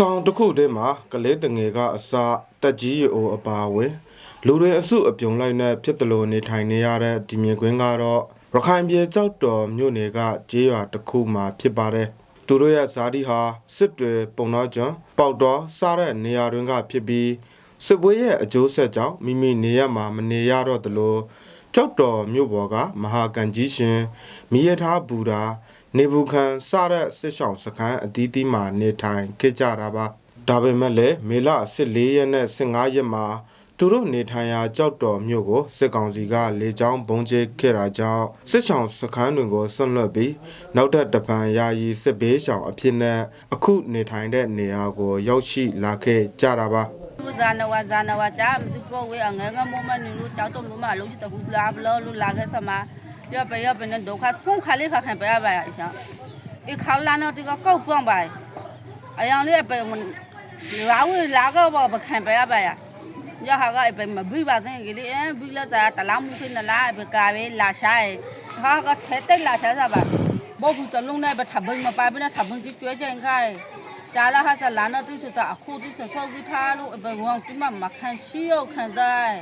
ဆောင်တစ်ခုတည်းမှာကလေးတငယ်ကအစာတက်ကြီးရိုးအပါအဝင်လူတွေအစုအပြုံလိုက်နဲ့ဖြစ်တယ်လို့နေထိုင်နေရတဲ့ဒီမြင်ကွင်းကတော့ရခိုင်ပြည်ကြောက်တော်မြို့နယ်ကကျေးရွာတစ်ခုမှာဖြစ်ပါတယ်သူတို့ရဲ့ဇာတိဟာစစ်တွေပုံတော်ကျွန်းပေါက်တော်စားတဲ့နေရာတွင်ကဖြစ်ပြီးစစ်ပွဲရဲ့အကျိုးဆက်ကြောင့်မိမိနေရမှာမနေရတော့သလို ကြောက်တော်မြို့ပေါ်ကမဟာကန်ကြီးရှင်မိရထားဘူတာနေဘူးခံစတဲ့စစ်ဆောင်စခန်းအသီးသီးမှာနေထိုင်ခဲ့ကြတာပါဒါပေမဲ့လည်းမေလ14ရက်နဲ့15ရက်မှာသူတို့နေထိုင်ရာကြောက်တော်မြို့ကိုစစ်ကောင်စီကလေကြောင်းပုံကျဲခဲ့တာကြောင့်စစ်ဆောင်စခန်းတွေကိုဆွန့်လွတ်ပြီးနောက်ထပ်တပံယာယီစစ်ဘေးရှောင်အဖြစ်နဲ့အခုနေထိုင်တဲ့နေရာကိုရောက်ရှိလာခဲ့ကြတာပါလူဇာနဝဇာနဝကြမသူ ပေါ်ဝေအငယ်ငယ်မမနလူကြောက်တော့မမလုံးချတဘူးလာဘလလူလာခဲ့စမရပရပနဲ့ဒုက္ခဖုန်ခါလေးခါခံပြရပါရအရှောင်းအခါလာနော်ဒီကကောက်ပွန်ပါအယောင်လေးပဲလာဝလာကောဘခံပြရပါရရဟာကပဲမပြီးပါတဲ့ကလေးအပြီးလာစားတလားမှုခိနလားပဲကာပဲလာရှားဟာကဆက်တက်လာရှားစားပါဘောဘူးတလုံးနဲ့ပဲထဘိမပါဘဲနဲ့ထဘကြီးကျွဲကြင်ခိုင်း ကြာလာဟာဆလာနာတိစတာအခုတိစဆောက်ကြီးထားလို့ဘဝံတိမမခန့်ရှိရောက်ခံစား